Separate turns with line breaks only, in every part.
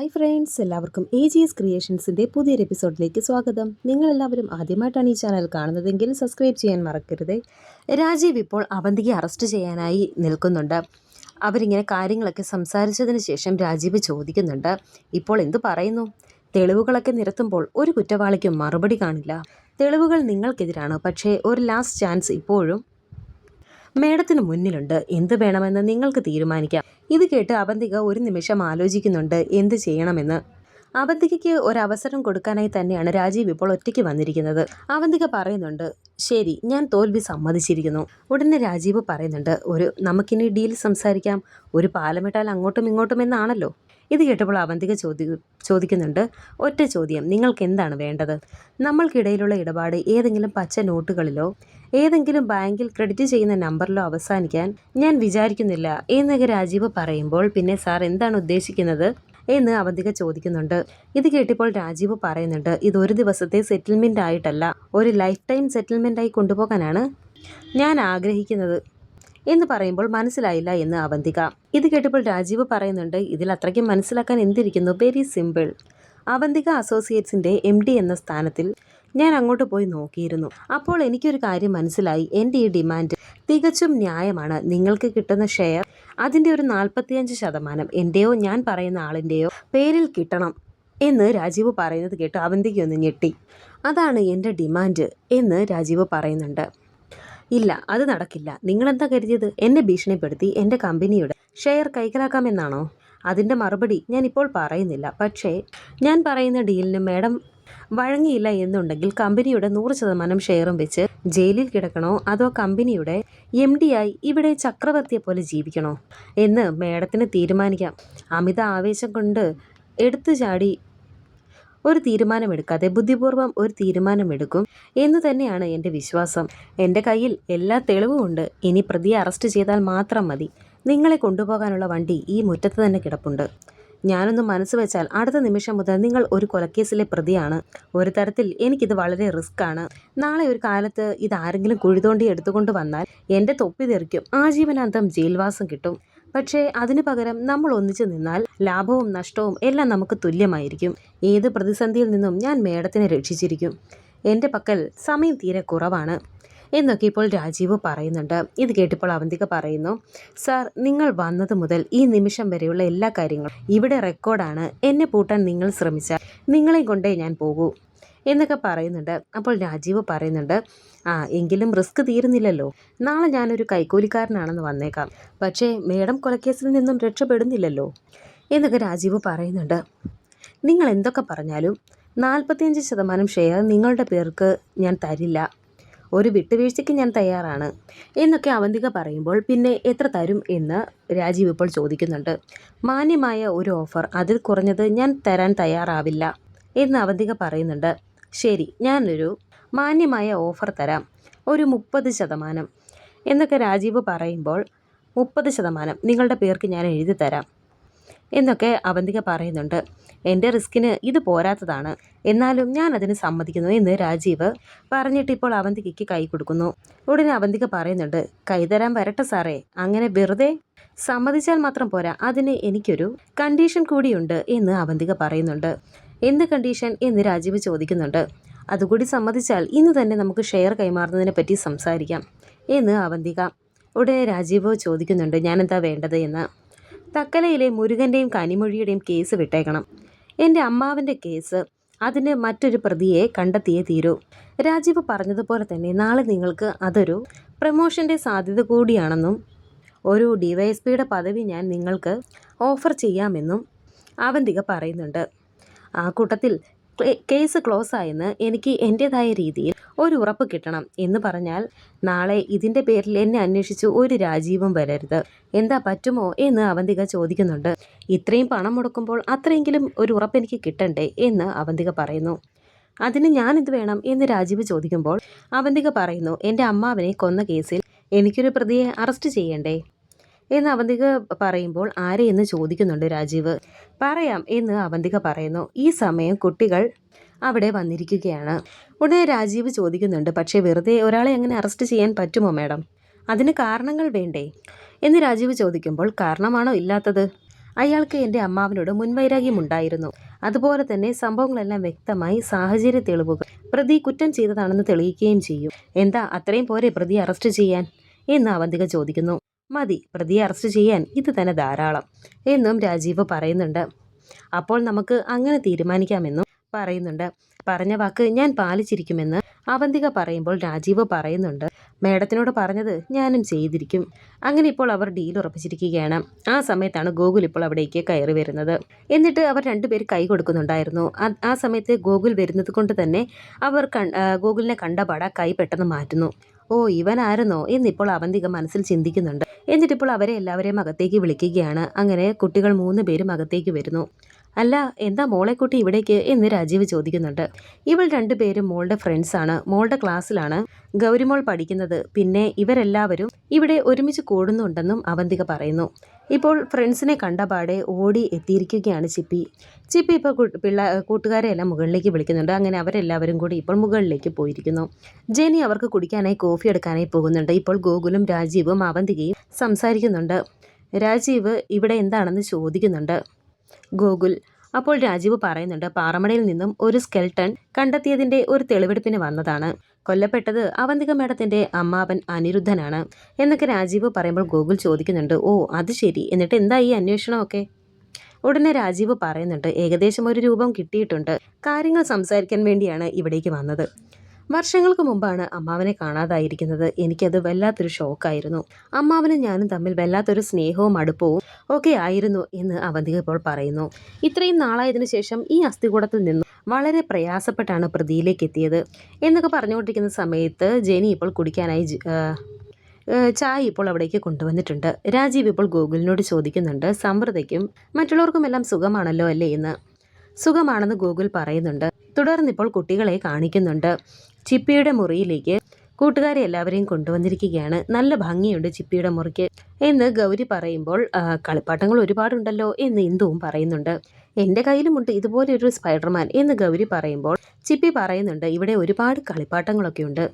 Hi friends എല്ലാവർക്കും A G S ക്രിയേഷൻസിന്റെ പുതിയൊരു എപ്പിസോഡിലേക്ക് സ്വാഗതം. നിങ്ങളെല്ലാവരും ആദ്യമായിട്ടാണ് ഈ ചാനൽ കാണുന്നതെങ്കിൽ സബ്സ്ക്രൈബ് ചെയ്യാൻ മറക്കരുത്. രാജീവ് ഇപ്പോൾ അവന്തികയെ അറസ്റ്റ് ചെയ്യാനായി നിൽക്കുന്നുണ്ട്. അവരിങ്ങനെ കാര്യങ്ങളൊക്കെ സംസാരിച്ചതിന് ശേഷം രാജീവ് ചോദിക്കുന്നുണ്ട് ഇപ്പോൾ എന്തു പറയുന്നു? തെളിവുകളൊക്കെ നിരത്തുമ്പോൾ ഒരു കുറ്റവാളിക്കും മറുപടി കാണില്ല. തെളിവുകൾ നിങ്ങൾക്കെതിരാണ്. പക്ഷേ ഒരു ലാസ്റ്റ് ചാൻസ് ഇപ്പോഴും മേഡത്തിന് മുന്നിലുണ്ട്. എന്ത് വേണമെന്ന് നിങ്ങൾക്ക് തീരുമാനിക്കാം. ഇത് കേട്ട് അവന്തിക ഒരു നിമിഷം ആലോചിക്കുന്നുണ്ട്. എന്ത് ചെയ്യണമെന്ന്. അവന്തികയ്ക്ക് ഒരവസരം കൊടുക്കാനായി തന്നെയാണ് രാജീവ് ഇപ്പോൾ ഒറ്റയ്ക്ക് വന്നിരിക്കുന്നത്. അവന്തിക പറയുന്നുണ്ട് ശരി ഞാൻ തോൽവി സമ്മതിച്ചിരിക്കുന്നു. ഉടനെ രാജീവ് പറയുന്നുണ്ട് ഒരു നമുക്കിനി ഡീൽ സംസാരിക്കാം. ഒരു പാലമിട്ടാൽ അങ്ങോട്ടും ഇങ്ങോട്ടും എന്നാണല്ലോ? ഇത് കേട്ടപ്പോൾ അവന്തിക ചോദി ചോദിക്കുന്നുണ്ട് ഒറ്റ ചോദ്യം നിങ്ങൾക്ക് എന്താണ് വേണ്ടത്? നമ്മൾക്കിടയിലുള്ള ഇടപാട് ഏതെങ്കിലും പച്ച നോട്ടുകളിലോ ഏതെങ്കിലും ബാങ്കിൽ ക്രെഡിറ്റ് ചെയ്യുന്ന നമ്പറിലോ അവസാനിക്കാൻ ഞാൻ വിചാരിക്കുന്നില്ല എന്നൊക്കെ രാജീവ് പറയുമ്പോൾ പിന്നെ സാർ എന്താണ് ഉദ്ദേശിക്കുന്നത്? എന്ന് അവന്തിക ചോദിക്കുന്നുണ്ട്. ഇത് കേട്ടിപ്പോൾ രാജീവ് പറയുന്നുണ്ട് ഇത് ഒരു ദിവസത്തെ സെറ്റിൽമെന്റ് ആയിട്ടല്ല ഒരു ലൈഫ് ടൈം സെറ്റിൽമെന്റായി കൊണ്ടുപോകാനാണ് ഞാൻ ആഗ്രഹിക്കുന്നത്. എന്ന് പറയുമ്പോൾ മനസ്സിലായില്ല എന്ന് അവന്തിക. ഇത് കേട്ടപ്പോൾ രാജീവ് പറയുന്നുണ്ട് ഇതിൽ അത്രയ്ക്കും മനസ്സിലാക്കാൻ എന്തിരിക്കുന്നു? വെരി സിമ്പിൾ അവന്തിക അസോസിയേറ്റ്സിന്റെ എം ഡി എന്ന സ്ഥാനത്തിൽ ഞാൻ അങ്ങോട്ട് പോയി നോക്കിയിരുന്നു. അപ്പോൾ എനിക്കൊരു കാര്യം മനസ്സിലായി. എന്റെ ഈ ഡിമാൻഡ് തികച്ചും ന്യായമാണ്. നിങ്ങൾക്ക് കിട്ടുന്ന ഷെയർ അതിന്റെ ഒരു നാൽപ്പത്തിയഞ്ച് ശതമാനം എന്റെയോ ഞാൻ പറയുന്ന ആളിന്റെയോ പേരിൽ കിട്ടണം എന്ന് രാജീവ് പറയുന്നത് കേട്ട് അവന്തിക്കൊന്ന് ഞെട്ടി. അതാണ് എന്റെ ഡിമാൻഡ് എന്ന് രാജീവ് പറയുന്നുണ്ട്. ഇല്ല അത് നടക്കില്ല. നിങ്ങൾ എന്താ കരുതിയത്? എന്നെ ഭീഷണിപ്പെടുത്തി എന്റെ കമ്പനിയുടെ ഷെയർ കൈക്കലാക്കാമെന്നാണോ അതിന്റെ മറുപടി ഞാൻ ഇപ്പോൾ പറയുന്നില്ല. പക്ഷേ ഞാൻ പറയുന്ന ഡീലിന് മാഡം വഴങ്ങിയില്ല എന്നുണ്ടെങ്കിൽ കമ്പനിയുടെ നൂറ് ശതമാനം ഷെയറും വെച്ച് ജയിലിൽ കിടക്കണോ? അതോ കമ്പനിയുടെ എം ഡി ആയി ഇവിടെ ചക്രവർത്തിയെ പോലെ ജീവിക്കണോ? എന്ന് മേഡത്തിന് തീരുമാനിക്കാം. അമിത ആവേശം കൊണ്ട് എടുത്തു ചാടി ഒരു തീരുമാനമെടുക്കാതെ ബുദ്ധിപൂർവം ഒരു തീരുമാനമെടുക്കും എന്ന് തന്നെയാണ് എന്റെ വിശ്വാസം. എന്റെ കയ്യിൽ എല്ലാ തെളിവുമുണ്ട് ഇനി പ്രതിയെ അറസ്റ്റ് ചെയ്താൽ മാത്രം മതി. നിങ്ങളെ കൊണ്ടുപോകാനുള്ള വണ്ടി ഈ മുറ്റത്ത് തന്നെ കിടപ്പുണ്ട്. ഞാനൊന്ന് മനസ്സ് വെച്ചാൽ അടുത്ത നിമിഷം മുതൽ നിങ്ങൾ ഒരു കൊലക്കേസിലെ പ്രതിയാണ്. ഒരു തരത്തിൽ എനിക്കിത് വളരെ റിസ്ക് ആണ് നാളെ ഒരു കാലത്ത് ഇത് ആരെങ്കിലും കുഴിതോണ്ടി എടുത്തുകൊണ്ട് വന്നാൽ എന്റെ തൊപ്പി തെറിക്കും. ആജീവനാന്തം ജയിൽവാസം കിട്ടും. പക്ഷേ അതിനു പകരം നമ്മൾ ഒന്നിച്ചു നിന്നാൽ ലാഭവും നഷ്ടവും എല്ലാം നമുക്ക് തുല്യമായിരിക്കും. ഏത് പ്രതിസന്ധിയിൽ നിന്നും ഞാൻ മേഡത്തിനെ രക്ഷിച്ചിരിക്കും? എന്റെ പക്കൽ സമയം തീരെ കുറവാണ്. എന്നൊക്കെ ഇപ്പോൾ രാജീവ് പറയുന്നുണ്ട്. ഇത് കേട്ടപ്പോൾ അവന്തിക പറയുന്നു സാർ നിങ്ങൾ വന്നത് മുതൽ ഈ നിമിഷം വരെയുള്ള എല്ലാ കാര്യങ്ങളും ഇവിടെ റെക്കോർഡാണ്. എന്നെ പൂട്ടാൻ നിങ്ങൾ ശ്രമിച്ചാൽ നിങ്ങളെയും കൊണ്ടേ ഞാൻ പോകൂ. എന്നൊക്കെ പറയുന്നുണ്ട്. അപ്പോൾ രാജീവ് പറയുന്നുണ്ട് ആ എങ്കിലും റിസ്ക് തീരുന്നില്ലല്ലോ. നാളെ ഞാനൊരു കൈക്കൂലിക്കാരനാണെന്ന് വന്നേക്കാം. പക്ഷേ മേഡം കൊലക്കേസിൽ നിന്നും രക്ഷപ്പെടുന്നില്ലല്ലോ. എന്നൊക്കെ രാജീവ് പറയുന്നുണ്ട്. നിങ്ങൾ എന്തൊക്കെ പറഞ്ഞാലും നാൽപ്പത്തിയഞ്ച് ശതമാനം ഷെയർ നിങ്ങളുടെ പേർക്ക് ഞാൻ തരില്ല. ഒരു വിട്ടുവീഴ്ചയ്ക്ക് ഞാൻ തയ്യാറാണ്. എന്നൊക്കെ അവന്തിക പറയുമ്പോൾ പിന്നെ എത്ര തരും എന്ന് രാജീവ് ഇപ്പോൾ ചോദിക്കുന്നുണ്ട്. മാന്യമായ ഒരു ഓഫർ അതിൽ കുറഞ്ഞത് ഞാൻ തരാൻ തയ്യാറാവില്ല. എന്ന് അവന്തിക പറയുന്നുണ്ട്. ശരി ഞാനൊരു മാന്യമായ ഓഫർ തരാം. ഒരു മുപ്പത് ശതമാനം. എന്നൊക്കെ രാജീവ് പറയുമ്പോൾ മുപ്പത് ശതമാനം നിങ്ങളുടെ പേർക്ക് ഞാൻ എഴുതി തരാം. എന്നൊക്കെ അവന്തിക പറയുന്നുണ്ട്. എന്റെ റിസ്കിന് ഇത് പോരാത്തതാണ്. എന്നാലും ഞാൻ അതിന് സമ്മതിക്കുന്നു എന്ന് രാജീവ് പറഞ്ഞിട്ട് ഇപ്പോൾ അവന്തികയ്ക്ക് കൈ കൊടുക്കുന്നു. ഉടനെ അവന്തിക പറയുന്നുണ്ട് കൈ തരാൻ വരട്ടെ സാറേ അങ്ങനെ വെറുതെ സമ്മതിച്ചാൽ മാത്രം പോരാ. അതിന് എനിക്കൊരു കണ്ടീഷൻ കൂടിയുണ്ട് എന്ന് അവന്തിക പറയുന്നുണ്ട്. എന്ത് കണ്ടീഷൻ എന്ന് രാജീവ് ചോദിക്കുന്നുണ്ട്. അതുകൂടി സമ്മതിച്ചാൽ ഇന്ന് തന്നെ നമുക്ക് ഷെയർ കൈമാറുന്നതിനെ പറ്റി സംസാരിക്കാം. എന്ന് അവന്തിക. ഉടനെ രാജീവ് ചോദിക്കുന്നുണ്ട് ഞാനെന്താ വേണ്ടത് എന്ന്? തക്കലയിലെ മുരുകന്റെയും കനിമൊഴിയുടെയും കേസ് വിട്ടേക്കണം. എന്റെ അമ്മാവന്റെ കേസ് അതിന് മറ്റൊരു പ്രതിയെ കണ്ടെത്തിയേ തീരൂ. രാജീവ് പറഞ്ഞതുപോലെ തന്നെ നാളെ നിങ്ങൾക്ക് അതൊരു പ്രമോഷന്റെ സാധ്യത കൂടിയാണെന്നും ഒരു ഡിവൈഎസ്പിയുടെ പദവി ഞാൻ നിങ്ങൾക്ക് ഓഫർ ചെയ്യാമെന്നും അവന്തിക പറയുന്നുണ്ട്. ആ കൂട്ടത്തിൽ കേസ് ക്ലോസ് ആയെന്ന് എനിക്ക് എന്റെതായ രീതിയിൽ ഒരു ഉറപ്പ് കിട്ടണം എന്ന് പറഞ്ഞാൽ നാളെ ഇതിന്റെ പേരിൽ എന്നെ അന്വേഷിച്ച് ഒരു രാജീവും വരരുത്. എന്താ പറ്റുമോ എന്ന് അവന്തിക ചോദിക്കുന്നുണ്ട്. ഇത്രയും പണം മുടക്കുമ്പോൾ അത്രയെങ്കിലും ഒരു ഉറപ്പ് എനിക്ക് കിട്ടണ്ടേ എന്ന് അവന്തിക പറയുന്നു. അതിന് ഞാനിത് വേണം എന്ന് രാജീവ് ചോദിക്കുമ്പോൾ അവന്തിക പറയുന്നു എന്റെ അമ്മാവനെ കൊന്ന കേസിൽ എനിക്കൊരു പ്രതിയെ അറസ്റ്റ് ചെയ്യണ്ടേ? എന്ന് അവന്തിക പറയുമ്പോൾ ആരെയെന്ന് ചോദിക്കുന്നുണ്ട് രാജീവ്. പറയാം എന്ന് അവന്തിക പറയുന്നു. ഈ സമയം കുട്ടികൾ അവിടെ വന്നിരിക്കുകയാണ്. ഉടനെ രാജീവ് ചോദിക്കുന്നുണ്ട് പക്ഷേ വെറുതെ ഒരാളെ അങ്ങനെ അറസ്റ്റ് ചെയ്യാൻ പറ്റുമോ മാഡം? അതിന് കാരണങ്ങൾ വേണ്ടേ? എന്ന് രാജീവ് ചോദിക്കുമ്പോൾ കാരണമാണോ ഇല്ലാത്തത്? അയാൾക്ക് എന്റെ അമ്മാവിനോട് മുൻവൈരാഗ്യം ഉണ്ടായിരുന്നു. അതുപോലെ തന്നെ സംഭവങ്ങളെല്ലാം വ്യക്തമായി സാഹചര്യ തെളിവുകൾ. പ്രതി കുറ്റം ചെയ്തതാണെന്ന് തെളിയിക്കുകയും ചെയ്യും. എന്താ അത്രയും പോരെ പ്രതി അറസ്റ്റ് ചെയ്യാൻ? എന്ന് അവന്തിക ചോദിക്കുന്നു. മതി പ്രതിയെ അറസ്റ്റ് ചെയ്യാൻ. ഇത് തന്നെ ധാരാളം. എന്നും രാജീവ് പറയുന്നുണ്ട്. അപ്പോൾ നമുക്ക് അങ്ങനെ തീരുമാനിക്കാമെന്നും പറയുന്നുണ്ട്. പറഞ്ഞ വാക്ക് ഞാൻ പാലിച്ചിരിക്കുമെന്ന് അവന്തിക പറയുമ്പോൾ രാജീവ് പറയുന്നുണ്ട്. മേഡത്തിനോട് പറഞ്ഞത് ഞാനും ചെയ്തിരിക്കും. അങ്ങനെ ഇപ്പോൾ അവർ ഡീൽ ഉറപ്പിച്ചിരിക്കുകയാണ്. ആ സമയത്താണ് ഗോകുൽ ഇപ്പോൾ അവിടേക്ക് കയറി വരുന്നത്. എന്നിട്ട് അവർ രണ്ടുപേർ കൈ കൊടുക്കുന്നുണ്ടായിരുന്നു. ആ- സമയത്ത് ഗോകുൽ വരുന്നത് കൊണ്ട് തന്നെ അവർ ഗോകുലിനെ കണ്ടപാട കൈ പെട്ടെന്ന് മാറ്റുന്നു. ഓ ഇവനായിരുന്നോ? എന്നിപ്പോൾ അവന്തിക മനസ്സിൽ ചിന്തിക്കുന്നുണ്ട്. എന്നിട്ടിപ്പോൾ അവരെ എല്ലാവരെയും അകത്തേക്ക് വിളിക്കുകയാണ്. അങ്ങനെ കുട്ടികൾ മൂന്ന് പേരും അകത്തേക്ക് വരുന്നു. അല്ല എന്താ മോളെ കുട്ടി ഇവിടേക്ക് എന്ന് രാജീവ് ചോദിക്കുന്നുണ്ട്. ഇവൾ രണ്ടുപേരും മോളുടെ ഫ്രണ്ട്സാണ് മോളുടെ ക്ലാസ്സിലാണ് ഗൗരിമോൾ പഠിക്കുന്നത്. പിന്നെ ഇവരെല്ലാവരും ഇവിടെ ഒരുമിച്ച് കൂടുന്നുണ്ടെന്നും അവന്തിക പറയുന്നു. ഇപ്പോൾ ഫ്രണ്ട്സിനെ കണ്ട കണ്ടപാടെ ഓടി എത്തിയിരിക്കുകയാണ് ചിപ്പി. ചിപ്പി ഇപ്പോൾ പിള്ള കൂട്ടുകാരെ എല്ലാം മുകളിലേക്ക് വിളിക്കുന്നുണ്ട്. അങ്ങനെ അവരെല്ലാവരും കൂടി ഇപ്പോൾ മുകളിലേക്ക് പോയിരിക്കുന്നു. ജെനി അവർക്ക് കുടിക്കാനായി കോഫി എടുക്കാനായി പോകുന്നുണ്ട്. ഇപ്പോൾ ഗോകുലും രാജീവും അവന്തികയും സംസാരിക്കുന്നുണ്ട്. രാജീവ് ഇവിടെ എന്താണെന്ന് ചോദിക്കുന്നുണ്ട്. ഗോകുൽ. അപ്പോൾ രാജീവ് പറയുന്നുണ്ട് പാറമടയിൽ നിന്നും ഒരു സ്കെൽട്ടൺ കണ്ടെത്തിയതിന്റെ ഒരു തെളിവെടുപ്പിന് വന്നതാണ്. കൊല്ലപ്പെട്ടത് അവന്തിക മേഡത്തിന്റെ അമ്മാവൻ അനിരുദ്ധനാണ് എന്നൊക്കെ രാജീവ് പറയുമ്പോൾ ഗോകുൽ ചോദിക്കുന്നുണ്ട് ഓ അത് ശരി. എന്നിട്ട് എന്താ ഈ അന്വേഷണമൊക്കെ? ഉടനെ രാജീവ് പറയുന്നുണ്ട് ഏകദേശം ഒരു രൂപം കിട്ടിയിട്ടുണ്ട്. കാര്യങ്ങൾ സംസാരിക്കാൻ വേണ്ടിയാണ് ഇവിടേക്ക് വന്നത്. വർഷങ്ങൾക്ക് മുമ്പാണ് അമ്മാവനെ കാണാതായിരിക്കുന്നത്. എനിക്കത് വല്ലാത്തൊരു ഷോക്കായിരുന്നു. അമ്മാവനും ഞാനും തമ്മിൽ വല്ലാത്തൊരു സ്നേഹവും അടുപ്പവും ഒക്കെ ആയിരുന്നു എന്ന് അവന്തിക ഇപ്പോൾ പറയുന്നു. ഇത്രയും നാളായതിനു ശേഷം ഈ അസ്ഥികൂടത്തിൽ നിന്നും വളരെ പ്രയാസപ്പെട്ടാണ് പ്രതിയിലേക്ക് എത്തിയത്. എന്നൊക്കെ പറഞ്ഞുകൊണ്ടിരിക്കുന്ന സമയത്ത് ജെനി ഇപ്പോൾ കുടിക്കാനായി ചായ ഇപ്പോൾ അവിടേക്ക് കൊണ്ടുവന്നിട്ടുണ്ട്. രാജീവ് ഇപ്പോൾ ഗൂഗിളിനോട് ചോദിക്കുന്നുണ്ട് സമൃദ്ധയ്ക്കും മറ്റുള്ളവർക്കുമെല്ലാം സുഖമാണല്ലോ അല്ലേ? എന്ന്. സുഖമാണെന്ന് ഗൂഗിൾ പറയുന്നുണ്ട്. തുടർന്നിപ്പോൾ കുട്ടികളെ കാണിക്കുന്നുണ്ട്. ചിപ്പിയുടെ മുറിയിലേക്ക് കൂട്ടുകാരെ എല്ലാവരെയും കൊണ്ടുവന്നിരിക്കുകയാണ്. നല്ല ഭംഗിയുണ്ട് ചിപ്പിയുടെ മുറിക്ക് എന്ന് ഗൗരി പറയുമ്പോൾ "ആ, കളിപ്പാട്ടങ്ങൾ ഒരുപാടുണ്ടല്ലോ എന്ന് ഇന്ദുവും പറയുന്നുണ്ട്. എന്റെ കയ്യിലുമുണ്ട് ഇതുപോലെ ഒരു സ്പൈഡർമാൻ എന്ന് ഗൗരി പറയുമ്പോൾ ചിപ്പി പറയുന്നുണ്ട് ഇവിടെ ഒരുപാട് കളിപ്പാട്ടങ്ങളൊക്കെ ഉണ്ട്.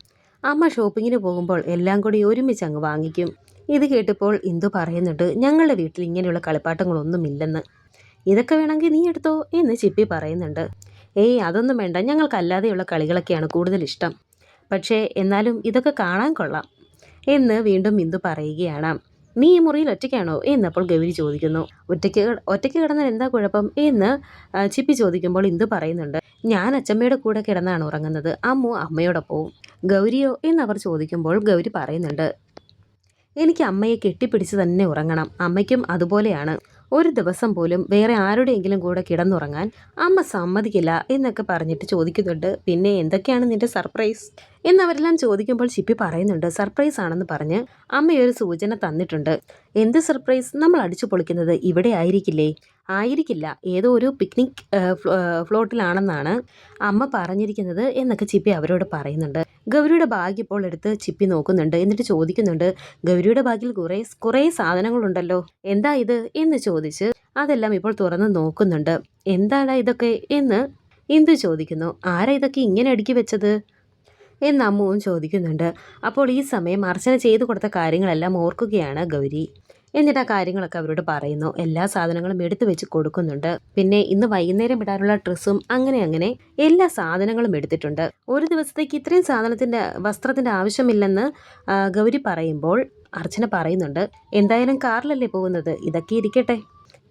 അമ്മ ഷോപ്പിങ്ങിന് പോകുമ്പോൾ എല്ലാം കൂടി ഒരുമിച്ച് അങ്ങ് വാങ്ങിക്കും ഇത് കേട്ടപ്പോൾ ഇന്ദു പറയുന്നുണ്ട് ഞങ്ങളുടെ വീട്ടിൽ ഇങ്ങനെയുള്ള കളിപ്പാട്ടങ്ങളൊന്നുമില്ലെന്ന് ഇതൊക്കെ വേണമെങ്കിൽ നീ എടുത്തോ എന്ന് ചിപ്പി പറയുന്നുണ്ട്. ഏയ് അതൊന്നും വേണ്ട. ഞങ്ങൾക്കല്ലാതെയുള്ള കളികളൊക്കെയാണ് കൂടുതൽ ഇഷ്ടം. പക്ഷേ എന്നാലും ഇതൊക്കെ കാണാൻ കൊള്ളാം. എന്ന് വീണ്ടും ഇന്ദു പറയുകയാണ്. നീ ഈ മുറിയിൽ ഒറ്റയ്ക്കാണോ? എന്നപ്പോൾ ഗൗരി ചോദിക്കുന്നു. ഒറ്റയ്ക്ക് ഒറ്റയ്ക്ക് കിടന്നാൽ എന്താ കുഴപ്പം? എന്ന് ചിപ്പി ചോദിക്കുമ്പോൾ ഇന്ദു പറയുന്നുണ്ട്. ഞാൻ അച്ചമ്മയുടെ കൂടെ കിടന്നാണ് ഉറങ്ങുന്നത്. അമ്മു അമ്മയോടൊപ്പവും. ഗൗരിയോ എന്നവർ ചോദിക്കുമ്പോൾ ഗൗരി പറയുന്നുണ്ട്. എനിക്ക് അമ്മയെ കെട്ടിപ്പിടിച്ച് തന്നെ ഉറങ്ങണം. അമ്മയ്ക്കും അതുപോലെയാണ്. ഒരു ദിവസം പോലും വേറെ ആരുടെയെങ്കിലും കൂടെ കിടന്നുറങ്ങാൻ അമ്മ സമ്മതിക്കില്ല എന്നൊക്കെ പറഞ്ഞിട്ട് ചോദിക്കുന്നുണ്ട്. പിന്നെ എന്തൊക്കെയാണ് നിന്റെ സർപ്രൈസ്? എന്നവരെല്ലാം ചോദിക്കുമ്പോൾ ചിപ്പി പറയുന്നുണ്ട് സർപ്രൈസ് ആണെന്ന് പറഞ്ഞ് അമ്മയൊരു സൂചന തന്നിട്ടുണ്ട്. എന്ത് സർപ്രൈസ്? നമ്മൾ അടിച്ചു പൊളിക്കുന്നത് ഇവിടെ ആയിരിക്കില്ലേ? ആയിരിക്കില്ല. ഏതോ ഒരു പിക്നിക് ഫ്ലോട്ടിലാണെന്നാണ് അമ്മ പറഞ്ഞിരിക്കുന്നത് എന്നൊക്കെ ചിപ്പി അവരോട് പറയുന്നുണ്ട്. ഗൗരിയുടെ ബാഗ് ഇപ്പോൾ എടുത്ത് ചിപ്പി നോക്കുന്നുണ്ട്. എന്നിട്ട് ചോദിക്കുന്നുണ്ട് ഗൗരിയുടെ ബാഗിൽ കുറേ കുറേ സാധനങ്ങളുണ്ടല്ലോ. എന്താ ഇത്? എന്ന് ചോദിച്ച് അതെല്ലാം ഇപ്പോൾ തുറന്ന് നോക്കുന്നുണ്ട്. എന്താണ് ഇതൊക്കെ? എന്ന് ഇന്ദു ചോദിക്കുന്നു. ആരാ ഇതൊക്കെ ഇങ്ങനെ അടുക്കി വെച്ചത്? എന്ന് അമ്മുവും ചോദിക്കുന്നുണ്ട്. അപ്പോൾ ഈ സമയം അർച്ചന ചെയ്തു കൊടുത്ത കാര്യങ്ങളെല്ലാം ഓർക്കുകയാണ് ഗൗരി. എന്നിട്ട് ആ കാര്യങ്ങളൊക്കെ അവരോട് പറയുന്നു. എല്ലാ സാധനങ്ങളും എടുത്തു വെച്ച് കൊടുക്കുന്നുണ്ട്. പിന്നെ ഇന്ന് വൈകുന്നേരം ഇടാനുള്ള ഡ്രസ്സും അങ്ങനെ അങ്ങനെ എല്ലാ സാധനങ്ങളും എടുത്തിട്ടുണ്ട്. ഒരു ദിവസത്തേക്ക് ഇത്രയും സാധനത്തിന്റെ വസ്ത്രത്തിന്റെ ആവശ്യമില്ലെന്ന് ഗൗരി പറയുമ്പോൾ അർച്ചന പറയുന്നുണ്ട്. എന്തായാലും കാറിലല്ലേ പോകുന്നത്? ഇതൊക്കെ ഇരിക്കട്ടെ.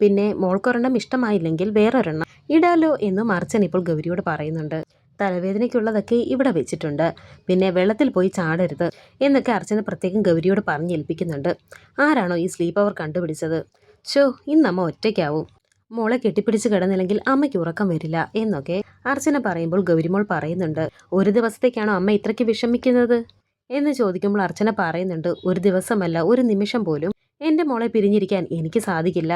പിന്നെ മോൾക്കൊരെണ്ണം ഇഷ്ടമായില്ലെങ്കിൽ വേറൊരെണ്ണം ഇടാലോ എന്നും അർച്ചന ഇപ്പോൾ ഗൗരിയോട് പറയുന്നുണ്ട്. തലവേദനയ്ക്കുള്ളതൊക്കെ ഇവിടെ വെച്ചിട്ടുണ്ട്. പിന്നെ വെള്ളത്തിൽ പോയി ചാടരുത് എന്നൊക്കെ അർച്ചന പ്രത്യേകം ഗൗരിയോട് പറഞ്ഞേൽപ്പിക്കുന്നുണ്ട് ആരാണോ ഈ സ്ലീപ്പ് അവർ കണ്ടുപിടിച്ചത്? ഷോ ഇന്നമ്മ ഒറ്റയ്ക്കാവും. മോളെ കെട്ടിപ്പിടിച്ച് കിടന്നില്ലെങ്കിൽ അമ്മയ്ക്ക് ഉറക്കം വരില്ല എന്നൊക്കെ അർച്ചന പറയുമ്പോൾ ഗൗരിമോൾ പറയുന്നുണ്ട്. ഒരു ദിവസത്തേക്കാണോ അമ്മ ഇത്രയ്ക്ക് വിഷമിക്കുന്നത്? എന്ന് ചോദിക്കുമ്പോൾ അർച്ചന പറയുന്നുണ്ട് ഒരു ദിവസമല്ല ഒരു നിമിഷം പോലും. എന്റെ മോളെ പിരിഞ്ഞിരിക്കാൻ എനിക്ക് സാധിക്കില്ല.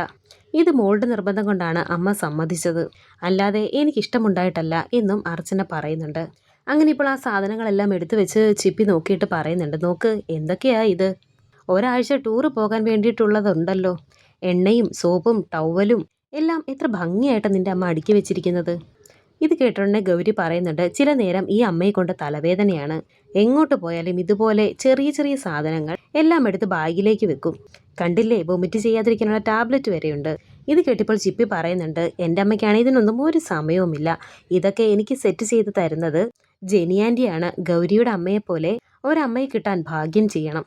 ഇത് മോളുടെ നിർബന്ധം കൊണ്ടാണ് അമ്മ സമ്മതിച്ചത്. അല്ലാതെ എനിക്കിഷ്ടമുണ്ടായിട്ടല്ല എന്നും അർച്ചന പറയുന്നുണ്ട്. അങ്ങനെ ഇപ്പോൾ ആ സാധനങ്ങളെല്ലാം എടുത്തു വെച്ച് ചിപ്പി നോക്കിയിട്ട് പറയുന്നുണ്ട്. നോക്ക് എന്തൊക്കെയാ ഇത്? ഒരാഴ്ച ടൂറ് പോകാൻ വേണ്ടിയിട്ടുള്ളതുണ്ടല്ലോ. എണ്ണയും സോപ്പും ടവലും എല്ലാം എത്ര ഭംഗിയായിട്ട് നിന്റെ അമ്മ അടുക്കി വെച്ചിരിക്കുന്നത്. ഇത് കേട്ടോണ്ടേ ഗൗരി പറയുന്നുണ്ട് ചില നേരം ഈ അമ്മയെ കൊണ്ട് തലവേദനയാണ്. എങ്ങോട്ട് പോയാലും ഇതുപോലെ ചെറിയ ചെറിയ സാധനങ്ങൾ എല്ലാം എടുത്ത് ബാഗിലേക്ക് വെക്കും. കണ്ടില്ലേ വൊമിറ്റ് ചെയ്യാതിരിക്കാനുള്ള ടാബ്ലറ്റ് വരെയുണ്ട്. ഇത് കേട്ടിപ്പോൾ ചിപ്പി പറയുന്നുണ്ട് എന്റെ അമ്മയ്ക്കാണെങ്കിൽ ഇതിനൊന്നും ഒരു സമയവുമില്ല. ഇതൊക്കെ എനിക്ക് സെറ്റ് ചെയ്ത് തരുന്നത് ജെനിയാന്റിയാണ്. ഗൗരിയുടെ അമ്മയെപ്പോലെ ഒരമ്മയെ കിട്ടാൻ ഭാഗ്യം ചെയ്യണം.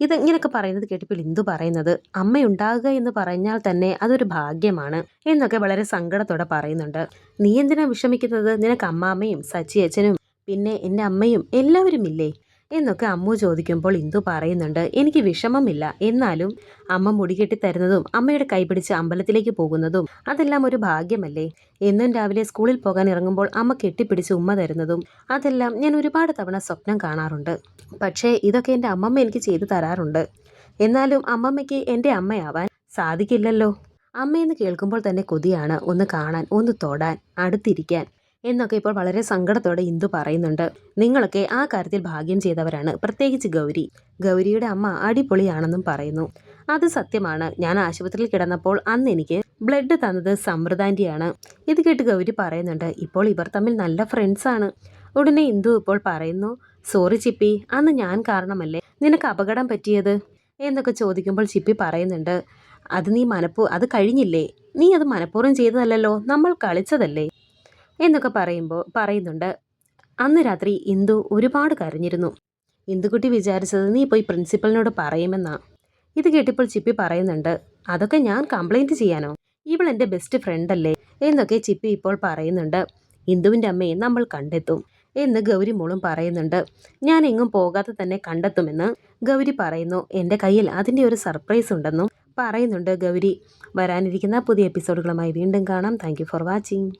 ഇത് ഇങ്ങനെയൊക്കെ പറയുന്നത് കേട്ടപ്പോൾ എന്തു പറയുന്നത്? അമ്മയുണ്ടാകുക എന്ന് പറഞ്ഞാൽ തന്നെ അതൊരു ഭാഗ്യമാണ് എന്നൊക്കെ വളരെ സങ്കടത്തോടെ പറയുന്നുണ്ട്. നീ എന്തിനാ വിഷമിക്കുന്നത്? നിനക്ക് അമ്മാമ്മയും സച്ചി അച്ഛനും പിന്നെ എന്റെ അമ്മയും എല്ലാവരും ഇല്ലേ എന്നൊക്കെ അമ്മു ചോദിക്കുമ്പോൾ ഇന്ദു പറയുന്നുണ്ട് എനിക്ക് വിഷമമില്ല. എന്നാലും അമ്മ മുടികെട്ടി തരുന്നതും അമ്മയുടെ കൈപിടിച്ച് അമ്പലത്തിലേക്ക് പോകുന്നതും അതെല്ലാം ഒരു ഭാഗ്യമല്ലേ? എന്നും രാവിലെ സ്കൂളിൽ പോകാൻ ഇറങ്ങുമ്പോൾ അമ്മ കെട്ടിപ്പിടിച്ച് ഉമ്മ തരുന്നതും അതെല്ലാം ഞാൻ ഒരുപാട് തവണ സ്വപ്നം കാണാറുണ്ട്. പക്ഷേ ഇതൊക്കെ എന്റെ അമ്മമ്മ എനിക്ക് ചെയ്തു തരാറുണ്ട്. എന്നാലും അമ്മമ്മയ്ക്ക് എന്റെ അമ്മയാവാൻ സാധിക്കില്ലല്ലോ? അമ്മയെന്ന് കേൾക്കുമ്പോൾ തന്നെ കൊതിയാണ്. ഒന്ന് കാണാൻ ഒന്ന് തൊടാൻ അടുത്തിരിക്കാൻ എന്നൊക്കെ ഇപ്പോൾ വളരെ സങ്കടത്തോടെ ഇന്ദു പറയുന്നുണ്ട്. നിങ്ങളൊക്കെ ആ കാര്യത്തിൽ ഭാഗ്യം ചെയ്തവരാണ്. പ്രത്യേകിച്ച് ഗൗരി. ഗൗരിയുടെ അമ്മ അടിപൊളിയാണെന്നും പറയുന്നു. അത് സത്യമാണ്. ഞാൻ ആശുപത്രിയിൽ കിടന്നപ്പോൾ അന്ന് എനിക്ക് ബ്ലഡ് തന്നത് സമൃദ്ധാന്റിയാണ് ഇത് കേട്ട് ഗൗരി പറയുന്നുണ്ട് ഇപ്പോൾ ഇവർ തമ്മിൽ നല്ല ഫ്രണ്ട്സാണ് ഉടനെ ഇന്ദു ഇപ്പോൾ പറയുന്നു സോറി ചിപ്പി അന്ന് ഞാൻ കാരണമല്ലേ? നിനക്ക് അപകടം പറ്റിയത്? എന്നൊക്കെ ചോദിക്കുമ്പോൾ ചിപ്പി പറയുന്നുണ്ട് അത് നീ മനപ്പൂ അത് കഴിഞ്ഞില്ലേ? നീ അത് മനഃപൂർവം ചെയ്തതല്ലല്ലോ? നമ്മൾ കളിച്ചതല്ലേ? എന്നൊക്കെ പറയുമ്പോൾ പറയുന്നുണ്ട്. അന്ന് രാത്രി ഇന്ദു ഒരുപാട് കരഞ്ഞിരുന്നു. ഇന്ദുക്കുട്ടി വിചാരിച്ചത് നീ പോയി പ്രിൻസിപ്പലിനോട് പറയുമെന്നാ. ഇത് കേട്ടിപ്പോൾ ചിപ്പി പറയുന്നുണ്ട് അതൊക്കെ ഞാൻ കംപ്ലൈന്റ് ചെയ്യാനോ? ഇവൾ എന്റെ ബെസ്റ്റ് ഫ്രണ്ട് അല്ലേ? എന്നൊക്കെ ചിപ്പി ഇപ്പോൾ പറയുന്നുണ്ട്. ഇന്ദുവിന്റെ അമ്മയെ നമ്മൾ കണ്ടെത്തും എന്ന് ഗൗരി മോളും പറയുന്നുണ്ട്. ഞാൻ എങ്ങും പോകാതെ തന്നെ കണ്ടെത്തുമെന്ന് ഗൗരി പറയുന്നു. എന്റെ കയ്യിൽ അതിന്റെ ഒരു സർപ്രൈസ് ഉണ്ടെന്നും പറയുന്നുണ്ട് ഗൗരി. വരാനിരിക്കുന്ന പുതിയ എപ്പിസോഡുകളുമായി വീണ്ടും കാണാം. Thank for watching